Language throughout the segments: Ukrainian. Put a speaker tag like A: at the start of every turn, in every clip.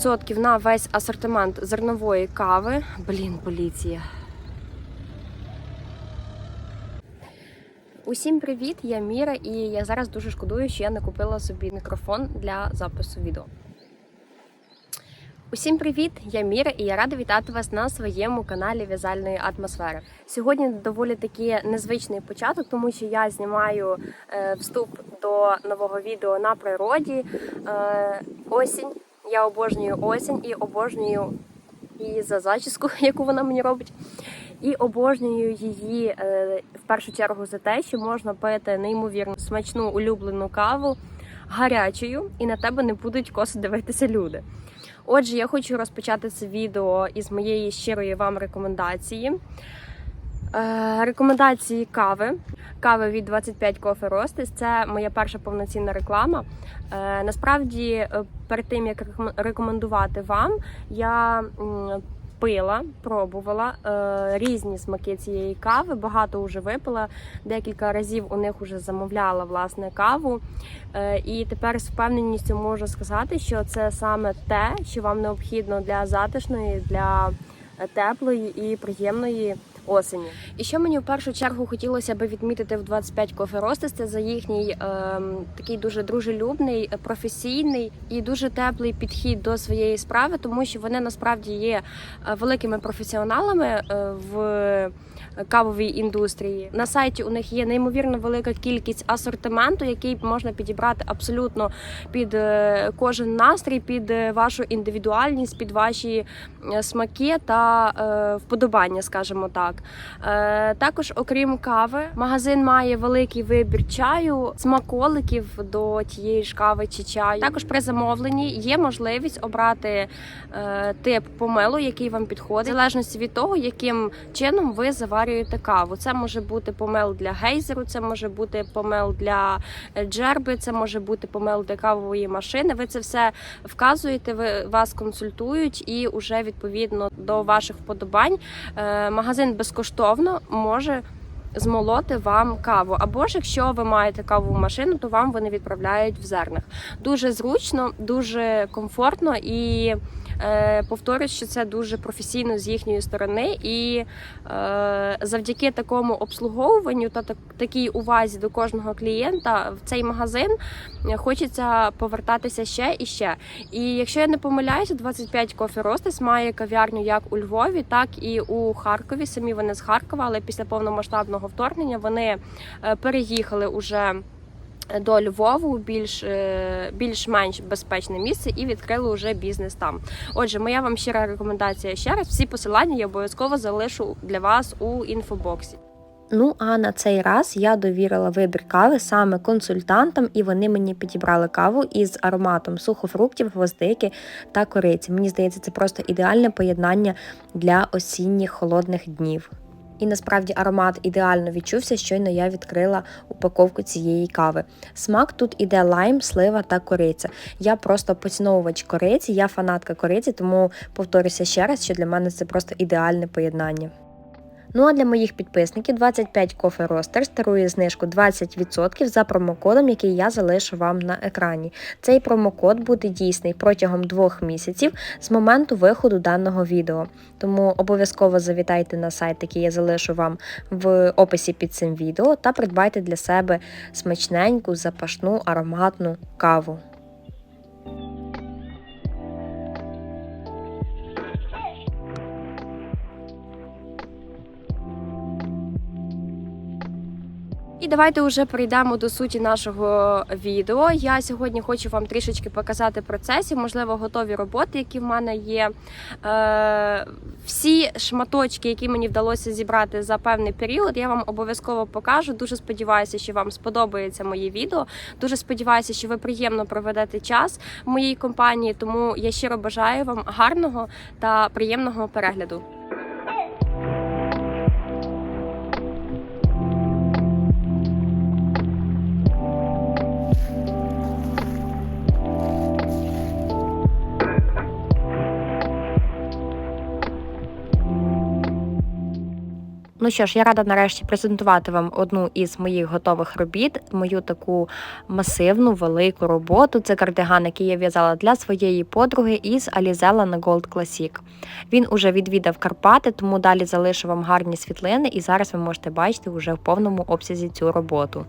A: 20% на весь асортимент зернової кави. Блін, поліція. Усім привіт! Я Міра, і я зараз дуже шкодую, що я не купила собі мікрофон для запису відео. Усім привіт! Я Міра і я рада вітати вас на своєму каналі В'язальної атмосфери. Сьогодні доволі таки незвичний початок, тому що я знімаю е, вступ до нового відео на природі. Е, осінь. Я обожнюю осінь і обожнюю її за зачіску, яку вона мені робить. І обожнюю її е, в першу чергу за те, що можна пити неймовірно смачну улюблену каву гарячою, і на тебе не будуть косо дивитися люди. Отже, я хочу розпочати це відео із моєї щирої вам рекомендації. Е, рекомендації кави. Кави від 25 Coffee Roasters. Це моя перша повноцінна реклама. Е, насправді, е, перед тим як рекомендувати вам, я пила, пробувала різні смаки цієї кави. Багато вже випила. Декілька разів у них вже замовляла власне каву. І тепер з впевненістю можу сказати, що це саме те, що вам необхідно для затишної, для теплої і приємної осені. І що мені в першу чергу хотілося би відмітити в 25 Coffee Roasters, це за їхній ем, такий дуже дружелюбний, професійний і дуже теплий підхід до своєї справи, тому що вони насправді є е, великими професіоналами е, в кавовій індустрії. На сайті у них є неймовірно велика кількість асортименту, який можна підібрати абсолютно під е, кожен настрій, під вашу індивідуальність, під ваші смаки та вподобання, скажімо так. Е, також, окрім кави, магазин має великий вибір чаю, смаколиків до тієї ж кави чи чаю. Також при замовленні є можливість обрати е, тип помилу, який вам підходить, в залежності від того, яким чином ви заварюєте каву. Це може бути помил для гейзеру, це може бути помил для е, джерби, це може бути помил для кавової машини. Ви це все вказуєте, ви вас консультують, і уже відповідно до ваших вподобань магазин безкоштовно може. Змолоти вам каву, або ж якщо ви маєте кавову машину, то вам вони відправляють в зернах. Дуже зручно, дуже комфортно і повторюсь, що це дуже професійно з їхньої сторони. І е, завдяки такому обслуговуванню та такій увазі до кожного клієнта в цей магазин е, хочеться повертатися ще і ще. І якщо я не помиляюся, 25 Coffee Roasters має кав'ярню як у Львові, так і у Харкові. Самі вони з Харкова, але після повномасштабного вторгнення вони е, переїхали уже. До Львову більш е, більш-менш безпечне місце і відкрили вже бізнес там. Отже, моя вам щира рекомендація ще раз. Всі посилання я обов'язково залишу для вас у інфобоксі. Ну а на цей раз я довірила вибір кави саме консультантам, і вони мені підібрали каву із ароматом сухофруктів, гвоздики та кориці. Мені здається, це просто ідеальне поєднання для осінніх холодних днів. І насправді аромат ідеально відчувся, щойно я відкрила упаковку цієї кави. Смак тут іде лайм, слива та кориця. Я просто поціновувач кориці, я фанатка кориці, тому повторюся ще раз, що для мене це просто ідеальне поєднання. Ну а для моїх підписників 25 Coffee Roasters дарує знижку 20% за промокодом, який я залишу вам на екрані. Цей промокод буде дійсний протягом двох місяців з моменту виходу даного відео. Тому обов'язково завітайте на сайт, який я залишу вам в описі під цим відео, та придбайте для себе смачненьку, запашну, ароматну каву. І давайте вже перейдемо до суті нашого відео. Я сьогодні хочу вам трішечки показати процесів, можливо, готові роботи, які в мене є. Е, всі шматочки, які мені вдалося зібрати за певний період, я вам обов'язково покажу. Дуже сподіваюся, що вам сподобається моє відео. Дуже сподіваюся, що ви приємно проведете час в моїй компанії. Тому я щиро бажаю вам гарного та приємного перегляду. Ну що ж, я рада нарешті презентувати вам одну із моїх готових робіт, мою таку масивну велику роботу. Це кардиган, який я в'язала для своєї подруги із Алізела на Gold Classic. Він уже відвідав Карпати, тому далі залишу вам гарні світлини, і зараз ви можете бачити вже в повному обсязі цю роботу.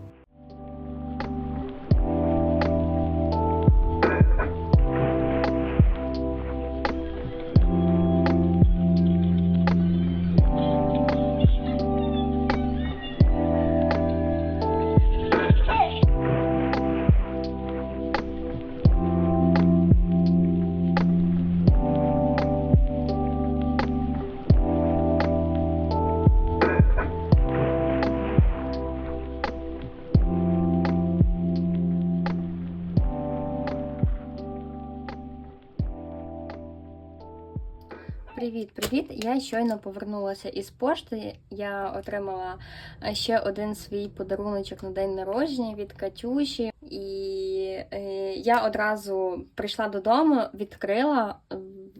A: Я щойно повернулася із пошти. Я отримала е, ще один свій подаруночок на день народження від Катюші, і е, я одразу прийшла додому, відкрила,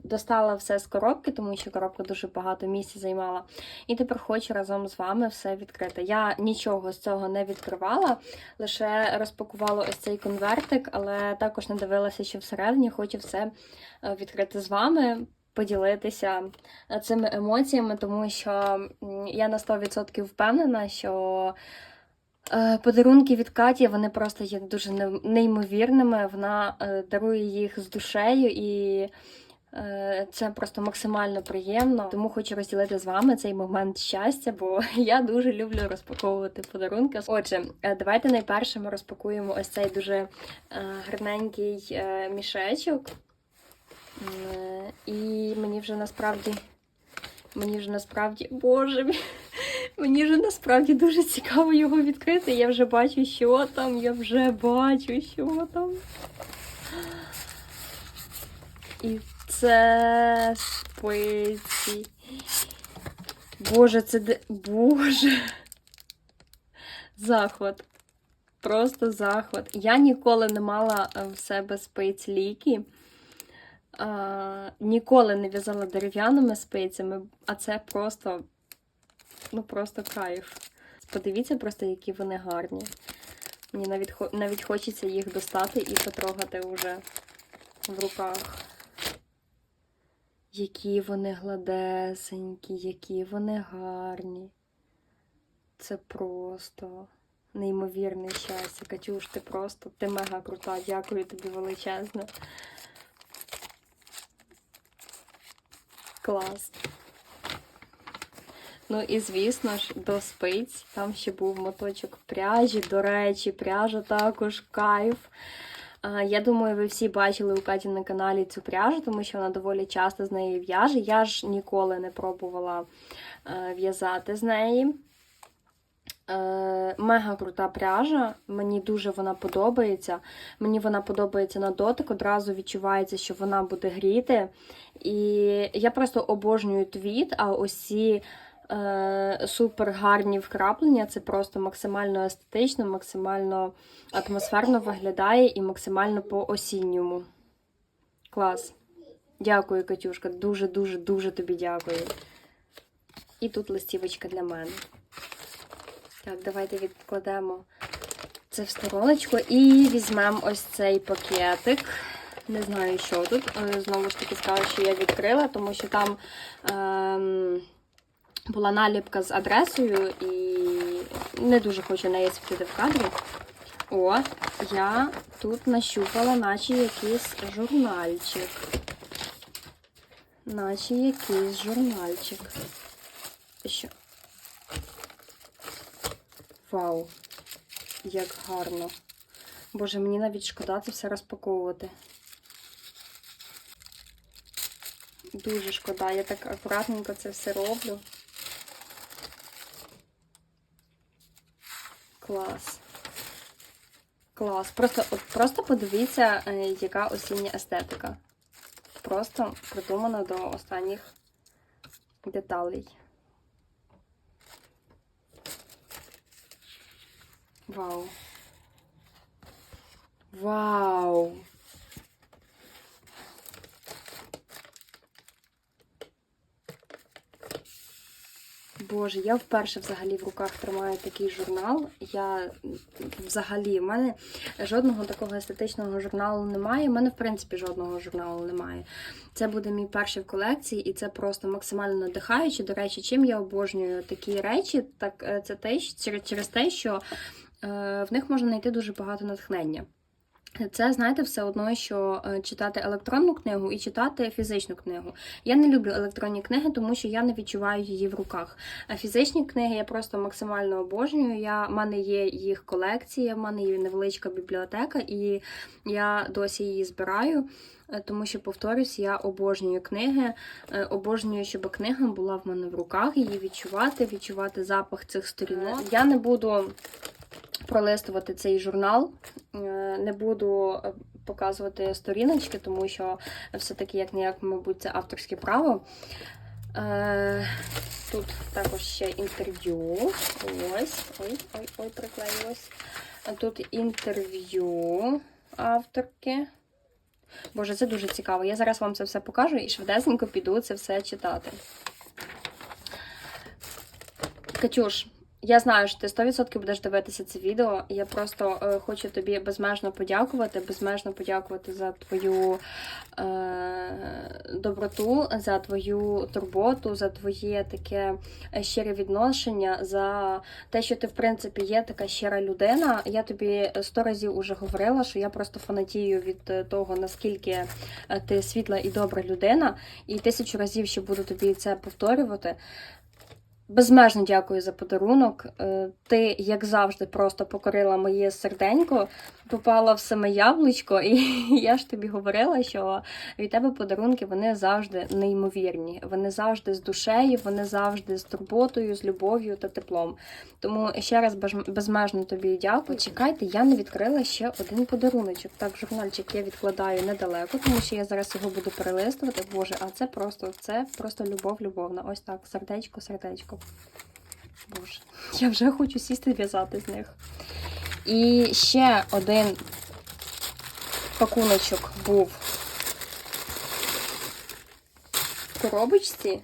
A: достала все з коробки, тому що коробка дуже багато місця займала. І тепер хочу разом з вами все відкрити. Я нічого з цього не відкривала, лише розпакувала ось цей конвертик, але також не дивилася, що всередині хочу все е, відкрити з вами поділитися е, цими емоціями, тому що я на 100% впевнена, що е, подарунки від Каті вони просто є дуже неймовірними. Вона е, дарує їх з душею і. Це просто максимально приємно, тому хочу розділити з вами цей момент щастя, бо я дуже люблю розпаковувати подарунки. Отже, давайте найперше ми розпакуємо ось цей дуже гарненький мішечок. Е, І мені вже насправді. Мені вже насправді. Боже, мені вже насправді дуже цікаво його відкрити. Я вже бачу, що там, я вже бачу, що там. І це спиці. Боже, це де. Боже. Захват. Просто захват. Я ніколи не мала в себе спиць ліки. А, ніколи не в'язала дерев'яними спицями, а це просто, ну просто кайф. Подивіться просто, які вони гарні. Мені навіть, навіть хочеться їх достати і потрогати вже в руках. Які вони гладесенькі, які вони гарні. Це просто неймовірне щастя. Катюш, ти просто ти мега крута. Дякую тобі величезно. Клас. Ну і звісно ж, до спиць там ще був моточок пряжі. До речі, пряжа також кайф. Я думаю, ви всі бачили у Каті на каналі цю пряжу, тому що вона доволі часто з неї в'яже. Я ж ніколи не пробувала е, в'язати з неї. Е, Мега крута пряжа, мені дуже вона подобається. Мені вона подобається на дотик, одразу відчувається, що вона буде гріти. І я просто обожнюю твіт, а ці е, супер гарні вкраплення це просто максимально естетично, максимально атмосферно виглядає і максимально по-осінньому. Клас. Дякую, Катюшка. Дуже-дуже дуже тобі дякую. І тут листівочка для мене. Так, давайте відкладемо це в стороночку і візьмемо ось цей пакетик. Не знаю, що тут. Е, Знову ж таки скажу, що я відкрила, тому що там ем, була наліпка з адресою і не дуже хочу неї світити в кадрі. О, я тут нащупала, наче якийсь журнальчик. Наче якийсь журнальчик. Що? Вау, як гарно. Боже, мені навіть шкода це все розпаковувати. Дуже шкода, я так акуратненько це все роблю. Клас. Клас. Просто, от, просто подивіться, е, яка осіння естетика. Просто придумана до останніх деталей. Вау. Вау. Боже, я вперше взагалі в руках тримаю такий журнал. Я взагалі, в мене жодного такого естетичного журналу немає. У мене, в принципі, жодного журналу немає. Це буде мій перший в колекції, і це просто максимально надихаюче. До речі, чим я обожнюю такі речі, так е, це те, через, те, що е, в них можна знайти дуже багато натхнення. Це, знаєте, все одно, що е, читати електронну книгу і читати фізичну книгу. Я не люблю електронні книги, тому що я не відчуваю її в руках. А фізичні книги я просто максимально обожнюю. Я, в мене є їх колекція, в мене є невеличка бібліотека, і я досі її збираю. е, Тому що, повторюсь, я обожнюю книги, е, обожнюю, щоб книга була в мене в руках, її відчувати, відчувати запах цих сторінок. Я не буду пролистувати цей журнал, е, не буду е, показувати сторіночки, тому що все-таки, як не як, мабуть, це авторське право. Е, Тут також ще інтерв'ю. Ось, ой, ой, ой, приклеїлось. Тут інтерв'ю авторки. Боже, це дуже цікаво. Я зараз вам це все покажу і швидесенько піду це все читати. Катюш, я знаю, що ти 100% будеш дивитися це відео. Я просто е, хочу тобі безмежно подякувати, безмежно подякувати за твою е, доброту, за твою турботу, за твоє таке е, щире відношення, за те, що ти, в принципі, є така щира людина. Я тобі сто разів уже говорила, що я просто фанатію від е, того, наскільки е, ти світла і добра людина, і тисячу разів ще буду тобі це повторювати. Безмежно дякую за подарунок. Е, Ти, як завжди, просто покорила моє серденько, попала в саме яблучко, і я ж тобі говорила, що від тебе подарунки вони завжди неймовірні. Вони завжди з душею, вони завжди з турботою, з любов'ю та теплом. Тому ще раз безмежно тобі дякую. Чекайте, я не відкрила ще один подаруночок. Так, журнальчик я відкладаю недалеко, тому що я зараз його буду перелистувати. Боже, а це просто це просто любов, любовна. Ось так, сердечко, сердечко. Боже, я вже хочу сісти в'язати з них. І ще один пакуночок був в коробочці.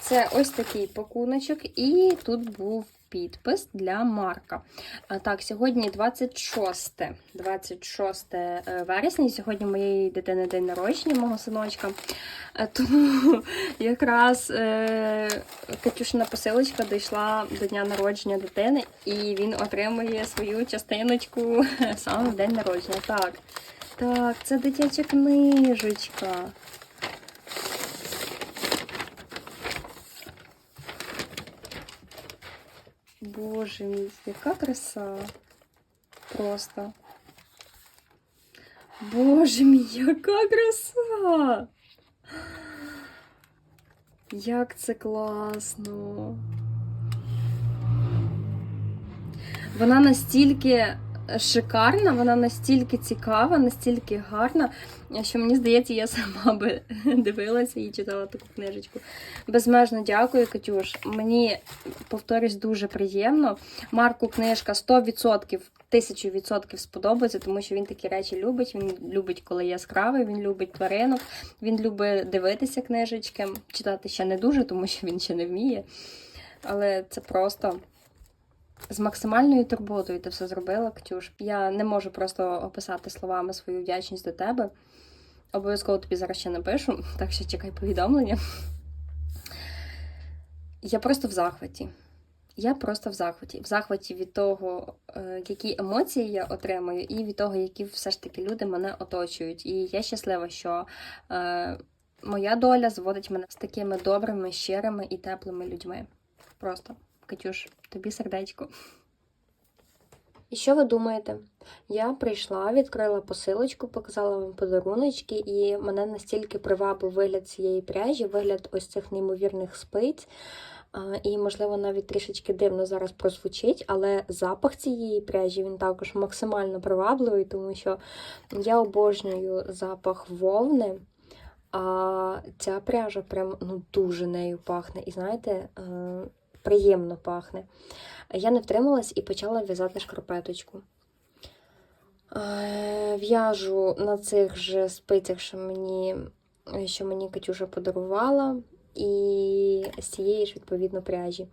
A: Це ось такий пакуночок, і тут був підпис для Марка. Так, сьогодні 26, 26 е, вересня, сьогодні моєї дитини день народження, мого синочка. Е, Тому якраз е, Катюшина посилочка дійшла до дня народження дитини, і він отримує свою частиночку саме в день народження. Так, так, це дитяча книжечка. Боже мій, яка краса. Просто. Боже мій, яка краса! Як це класно. Вона настільки шикарна, вона настільки цікава, настільки гарна, що мені здається, я сама би дивилася і читала таку книжечку. Безмежно дякую, Катюш. Мені, повторюсь, дуже приємно. Марку книжка 100%, 1000% сподобається, тому що він такі речі любить. Він любить, коли яскравий, він любить тваринок, він любить дивитися книжечки. Читати ще не дуже, тому що він ще не вміє. Але це просто. З максимальною турботою ти все зробила, Катюш. Я не можу просто описати словами свою вдячність до тебе. Обов'язково тобі зараз ще напишу, так що чекай повідомлення. Я просто в захваті. Я просто в захваті. В захваті від того, е, які емоції я отримую, і від того, які все ж таки люди мене оточують. І я щаслива, що е, моя доля зводить мене з такими добрими, щирими і теплими людьми. Просто. Катюш, тобі сердечко. І що ви думаєте? Я прийшла, відкрила посилочку, показала вам подаруночки, і мене настільки привабив вигляд цієї пряжі, вигляд ось цих неймовірних спиць. І, можливо, навіть трішечки дивно зараз прозвучить, але запах цієї пряжі він також максимально привабливий, тому що я обожнюю запах вовни. А ця пряжа прям ну, дуже нею пахне. І знаєте, е, приємно пахне. Я не втрималась і почала в'язати шкарпеточку. Е, В'яжу на цих же спицях, що мені, що мені Катюша подарувала. і з цієї ж відповідно пряжі.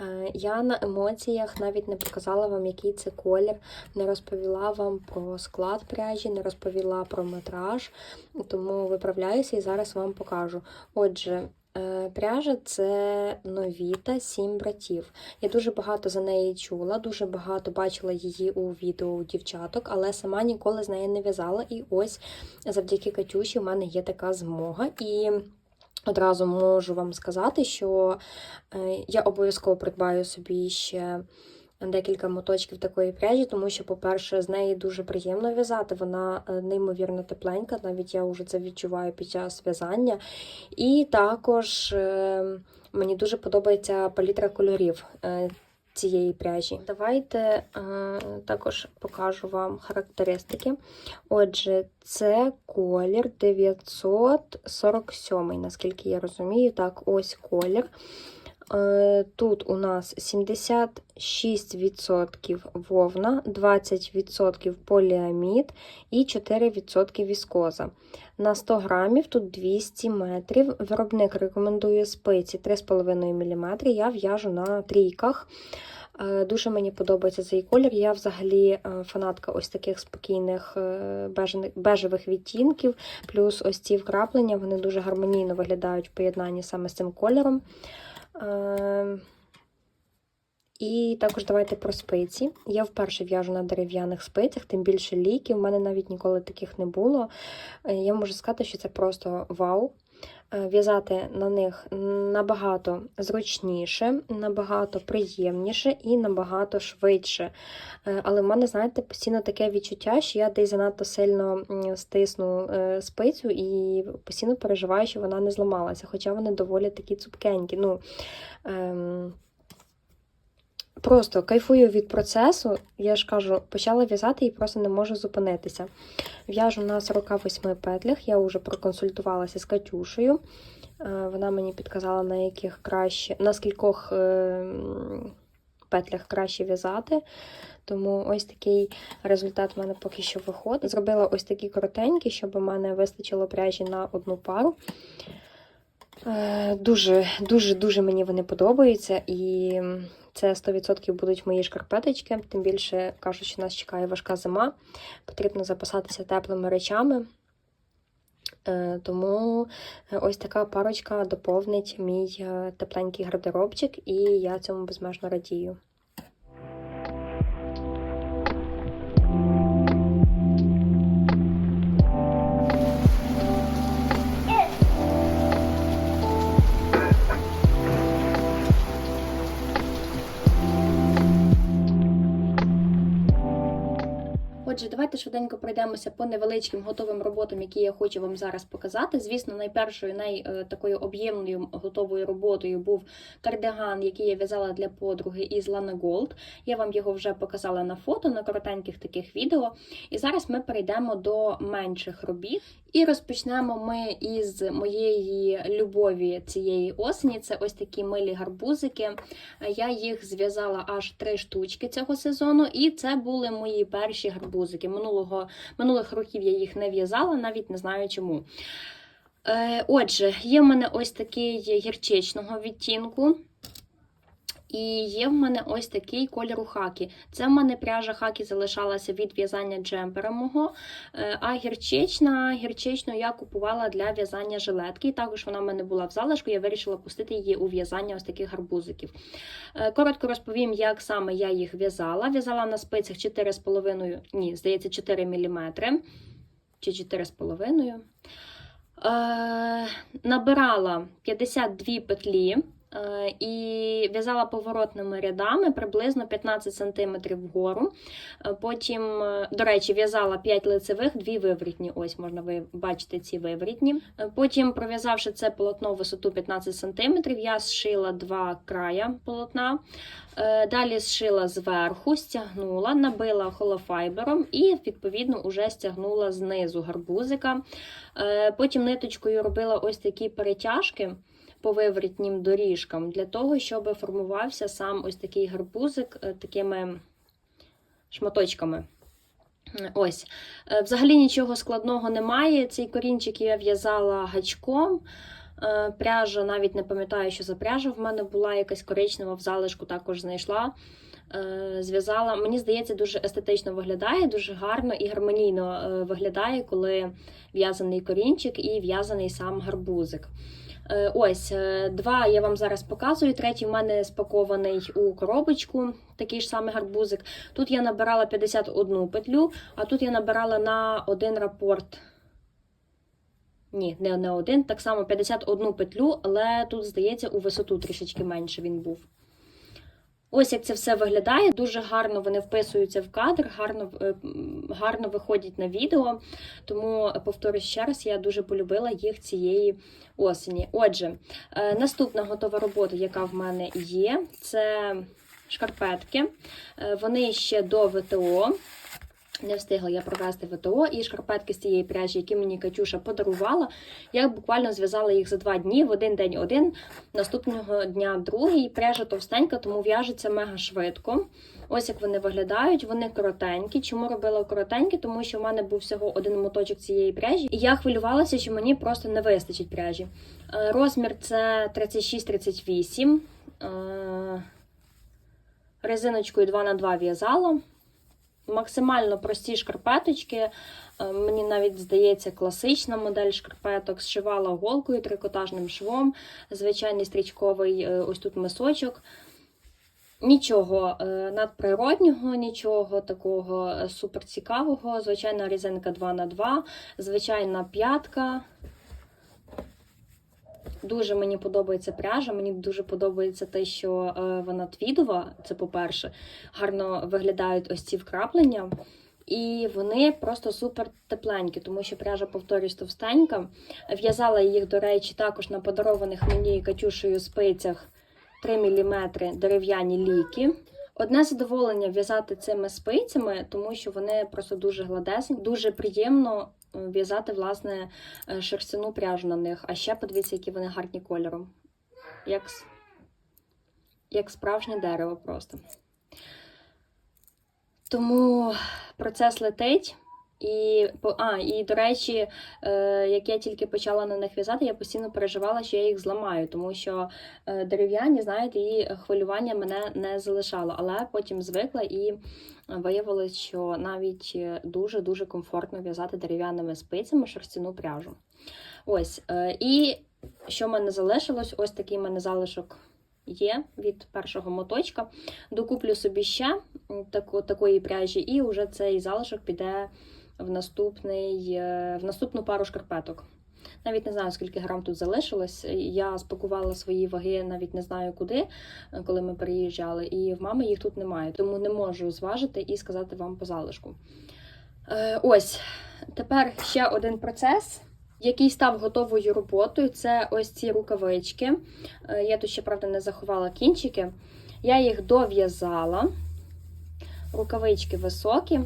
A: Е, Я на емоціях навіть не показала вам, який це колір, не розповіла вам про склад пряжі, не розповіла про метраж, тому виправляюся і зараз вам покажу. Отже, пряжа це новіта сім братів. Я дуже багато за неї чула, дуже багато бачила її у відео у дівчаток, але сама ніколи з неї не в'язала. І ось завдяки Катюші в мене є така змога. І одразу можу вам сказати, що е, я обов'язково придбаю собі ще декілька моточків такої пряжі, тому що, по-перше, з неї дуже приємно в'язати. Вона е, неймовірно тепленька, навіть я вже це відчуваю під час в'язання. І також е, мені дуже подобається палітра кольорів. е, Цієї пряжі. Давайте е, також покажу вам характеристики. Отже, це колір 947, наскільки я розумію. Так, ось колір. Е, Тут у нас 76% вовна, 20% поліамід і 4% віскоза. На 100 грамів тут 200 метрів. Виробник рекомендує спиці 3,5 мм. Я в'яжу на трійках. Е, Дуже мені подобається цей колір. Я взагалі е, фанатка ось таких спокійних бежевих відтінків, плюс ось ці вкраплення, вони дуже гармонійно виглядають в поєднанні саме з цим кольором. Е, І також давайте про спиці. Я вперше в'яжу на дерев'яних спицях, тим більше ліків. У мене навіть ніколи таких не було. Е, Я можу сказати, що це просто вау. Е, В'язати на них набагато зручніше, набагато приємніше і набагато швидше. Е, Але в мене, знаєте, постійно таке відчуття, що я десь занадто сильно стисну е, спицю і постійно переживаю, що вона не зламалася, хоча вони доволі такі цупкенькі. Ну, ем, Просто кайфую від процесу. Я ж кажу, почала в'язати і просто не можу зупинитися. В'яжу на 48 петлях. Я вже проконсультувалася з Катюшею. Е, Вона мені підказала, на яких краще, на скількох е, петлях краще в'язати. Тому ось такий результат в мене поки що виходить. Зробила ось такі коротенькі, щоб у мене вистачило пряжі на одну пару. Е, Дуже, дуже, дуже мені вони подобаються, і це 100% будуть мої шкарпеточки. Тим більше кажуть, що нас чекає важка зима. Потрібно запасатися теплими речами. Е, Тому ось така парочка доповнить мій е, тепленький гардеробчик, і я цьому безмежно радію. Отже, давайте швиденько пройдемося по невеличким готовим роботам, які я хочу вам зараз показати. Звісно, найпершою, най е, об'ємною готовою роботою був кардиган, який я в'язала для подруги із Lana Gold. Я вам його вже показала на фото, на коротеньких таких відео. І зараз ми перейдемо до менших робіт. І розпочнемо ми із моєї любові цієї осені. Це ось такі милі гарбузики. Я їх зв'язала аж три штучки цього сезону, і це були мої перші гарбузики. Минулого, минулих років я їх не в'язала, навіть не знаю чому. Е, Отже, є в мене ось такий гірчичного відтінку. І є в мене ось такий кольор хакі. Це в мене пряжа хакі залишалася від в'язання джемпера мого. Е, А гірчична, гірчичну я купувала для в'язання жилетки. І також вона в мене була в залишку, я вирішила пустити її у в'язання ось таких гарбузиків. Е, Коротко розповім, як саме я їх в'язала. В'язала на спицях 4,5, ні, здається, 4 мм. Чи 4,5. Е, набирала 52 петлі. Е, І в'язала поворотними рядами приблизно 15 см вгору. Е, Потім, е, до речі, в'язала 5 лицевих, 2 виворітні. Ось можна бачити ці виворітні. Е, Потім, пров'язавши це полотно в висоту 15 см, я зшила два края полотна. Далі зшила зверху, стягнула, набила холофайбером і, відповідно, уже стягнула знизу гарбузика. Потім ниточкою робила ось такі перетяжки по виворітнім доріжкам, для того, щоб формувався сам ось такий гарбузик е, такими шматочками. Ось, Е, взагалі нічого складного немає. Цей корінчик я в'язала гачком. Е, Пряжа навіть не пам'ятаю, що за пряжа в мене була якась коричнева в залишку також знайшла. Зв'язала. Мені здається, дуже естетично виглядає, дуже гарно і гармонійно виглядає, коли в'язаний корінчик і в'язаний сам гарбузик. Е, Ось е, два я вам зараз показую. Третій в мене спакований у коробочку, такий ж самий гарбузик. Тут я набирала 51 петлю, а тут я набирала на один рапорт. Ні, не на один, так само 51 петлю, але тут, здається, у висоту трішечки менше він був. Ось як це все виглядає. Дуже гарно вони вписуються в кадр, гарно, е, гарно виходять на відео. Тому повторюсь ще раз, я дуже полюбила їх цієї осені. Отже, е, наступна готова робота, яка в мене є, це шкарпетки. Е, Вони ще до ВТО. Не встигла я провести ВТО і шкарпетки з цієї пряжі, які мені Катюша подарувала. Я буквально зв'язала їх за два дні, в один день один, наступного дня другий. Пряжа товстенька, тому в'яжеться мега швидко. Ось як вони виглядають. Вони коротенькі. Чому робила коротенькі? Тому що в мене був всього один моточок цієї пряжі, і я хвилювалася, що мені просто не вистачить пряжі. Е, Розмір це 36-38. Е, Резиночкою 2х2 в'язала. Максимально прості шкарпеточки. Е, Мені навіть здається класична модель шкарпеток. Зшивала голкою трикотажним швом, звичайний стрічковий е, ось тут мисочок. Нічого е, надприроднього, нічого такого суперцікавого. Звичайна різинка 2х2, звичайна п'ятка. Дуже мені подобається пряжа. Мені дуже подобається те, що е, вона твідова. Це по-перше, гарно виглядають ось ці вкраплення. І вони просто супер тепленькі, тому що пряжа, повторюсь, товстенька. В'язала їх, до речі, також на подарованих мені Катюшею спицях 3 мм дерев'яні ліки. Одне задоволення в'язати цими спицями, тому що вони просто дуже гладесні, дуже приємно е, в'язати власне е, шерстяну пряжу на них. А ще подивіться, які вони гарні кольором. Як, як справжнє дерево просто. Тому процес летить. І, а, і до речі, е, як я тільки почала на них в'язати, я постійно переживала, що я їх зламаю, тому що е, дерев'яні, знаєте, і хвилювання мене не залишало. Але потім звикла і виявилось, що навіть дуже-дуже комфортно в'язати дерев'яними спицями шерстяну пряжу. Ось. е, І що в мене залишилось? Ось такий в мене залишок є від першого моточка. Докуплю собі ще таку, такої пряжі, і вже цей залишок піде в, наступний, е, в наступну пару шкарпеток. Навіть не знаю, скільки грам тут залишилось. Я спакувала свої ваги, навіть не знаю куди, е, коли ми переїжджали, і в мами їх тут немає, тому не можу зважити і сказати вам по залишку. Е, Ось тепер ще один процес, який став готовою роботою. Це ось ці рукавички. Я тут ще, правда, не заховала кінчики. Я їх дов'язала. Рукавички високі,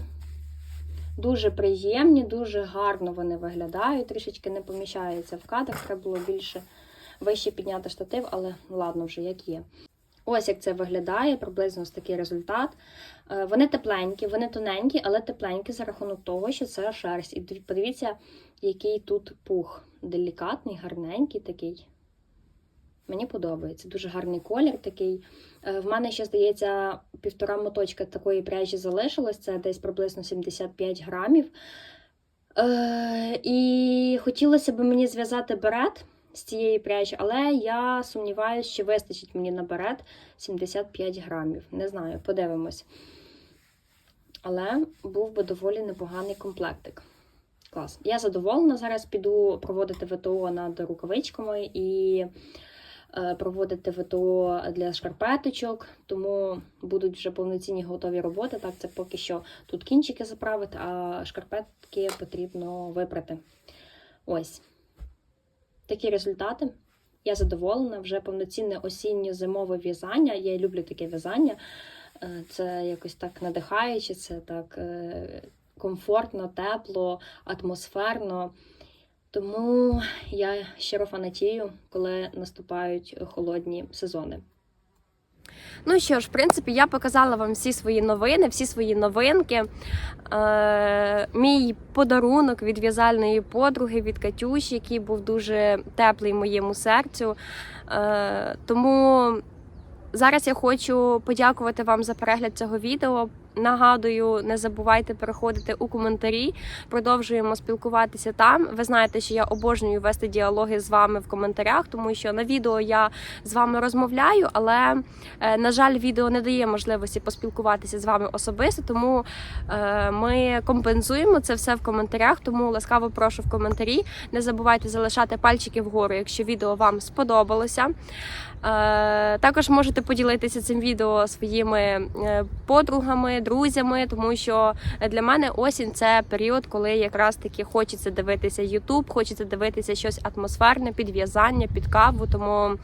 A: дуже приємні, дуже гарно вони виглядають. Трішечки не поміщаються в кадр. Треба було більше вище підняти штатив, але ладно, вже як є. Ось як це виглядає, приблизно ось такий результат. Е, Вони тепленькі, вони тоненькі, але тепленькі за рахунок того, що це шерсть. І подивіться, який тут пух. Делікатний, гарненький такий. Мені подобається. Дуже гарний колір такий. Е, В мене ще, здається, півтора моточка такої пряжі залишилось. Це десь приблизно 75 грамів. Е, і хотілося б мені зв'язати берет з цієї пряжі, але я сумніваюся, чи вистачить мені на берет 75 грамів. Не знаю, подивимось. Але був би доволі непоганий комплектик. Клас. Я задоволена. Зараз піду проводити ВТО над рукавичками і проводити ВТО для шкарпеточок, тому будуть вже повноцінні готові роботи. Так, це поки що тут кінчики заправити, а шкарпетки потрібно випрати. Ось такі результати. Я задоволена, вже повноцінне осінньо-зимове в'язання. Я люблю таке в'язання. Е, Це якось так надихаюче, це так е, комфортно, тепло, атмосферно. Тому я щиро фанатію, коли наступають холодні сезони. Ну що ж, в принципі, я показала вам всі свої новини, всі свої новинки. Е, мій подарунок від в'язальної подруги, від Катюші, який був дуже теплий моєму серцю. Е, тому зараз я хочу подякувати вам за перегляд цього відео. Нагадую, не забувайте переходити у коментарі. Продовжуємо спілкуватися там. Ви знаєте, що я обожнюю вести діалоги з вами в коментарях, тому що на відео я з вами розмовляю, але е, на жаль, відео не дає можливості поспілкуватися з вами особисто. Тому е, ми компенсуємо це все в коментарях. Тому ласкаво прошу в коментарі. Не забувайте залишати пальчики вгору, якщо відео вам сподобалося. Е, Також можете поділитися цим відео своїми подругами, друзями, тому що для мене осінь це період, коли якраз таки хочеться дивитися YouTube, хочеться дивитися щось атмосферне, під в'язання, під каву. Тому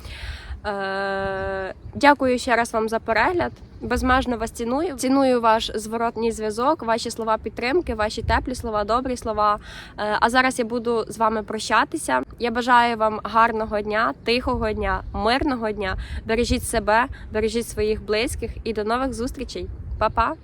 A: е, дякую ще раз вам за перегляд. Безмежно вас ціную. Ціную ваш зворотній зв'язок, ваші слова підтримки, ваші теплі слова, добрі слова. Е, А зараз я буду з вами прощатися. Я бажаю вам гарного дня, тихого дня, мирного дня. Бережіть себе, бережіть своїх близьких і до нових зустрічей. Па-па!